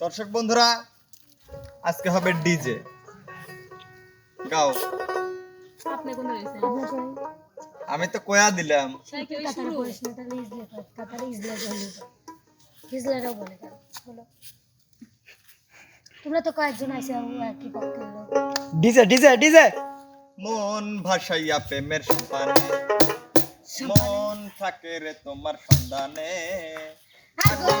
দর্শক বন্ধুরা আজকে হবে ডিজে গাও। আপনি কোন আমি তো কোয়া দিলাম। তোমরা তো কয়েকজন আইসে কি পক্ষে ডিজে ডিজে ডিজে মন ভাসাইয়া প্রেমের সন্তানে মন থাকে রে তোমার সন্ধানে। আগুন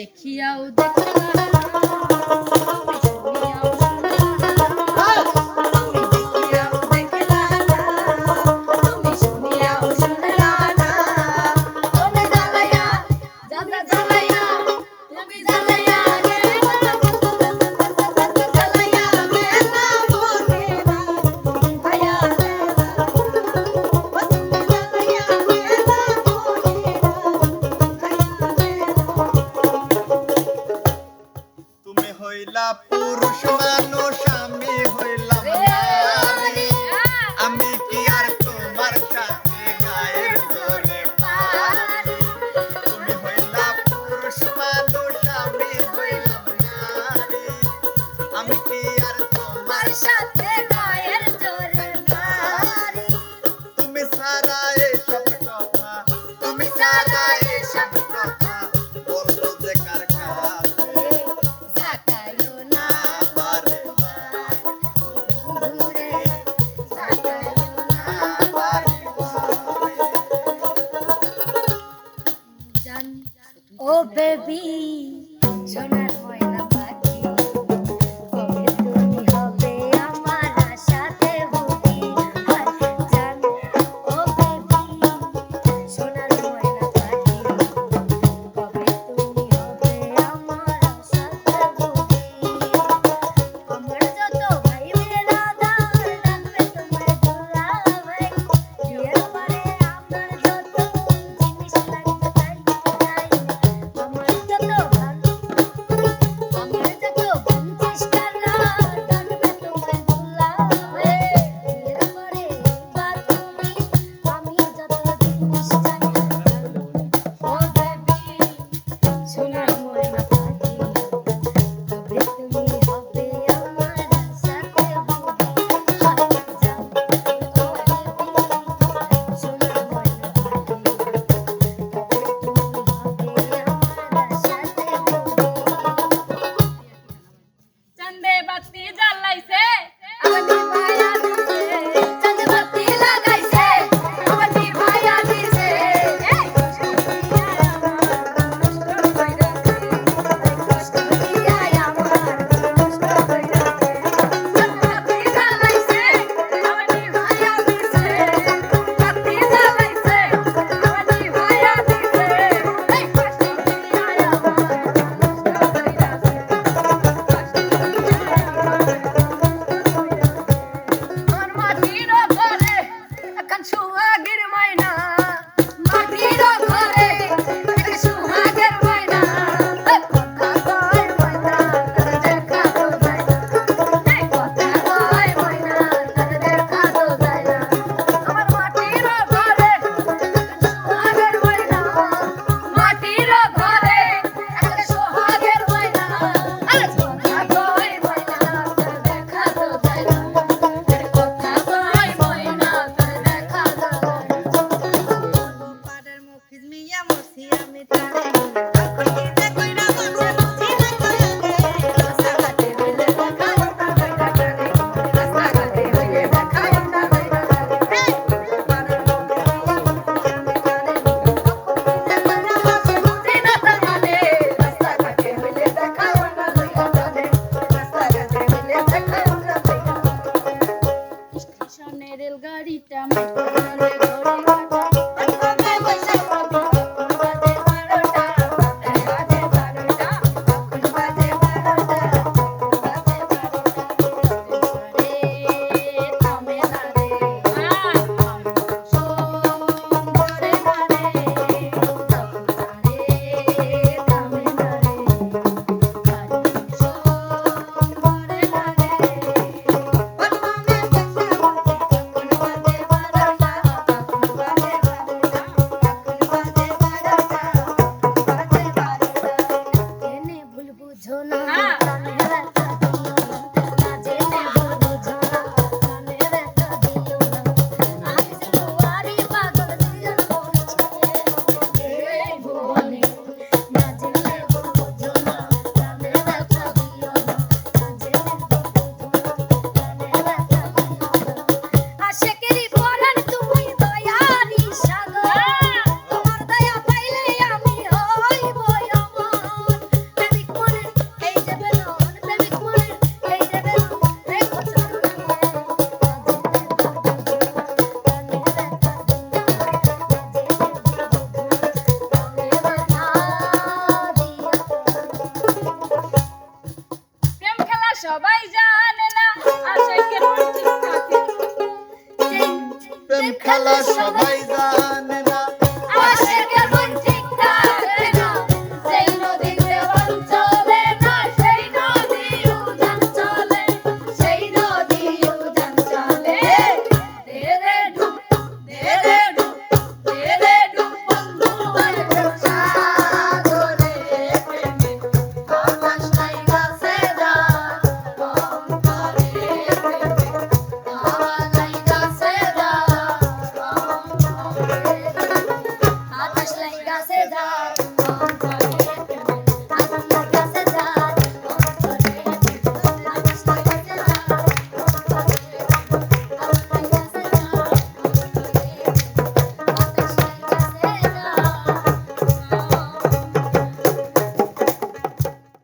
দেখিয়াও দেখলা Oh, baby, sonar ছোঁয়া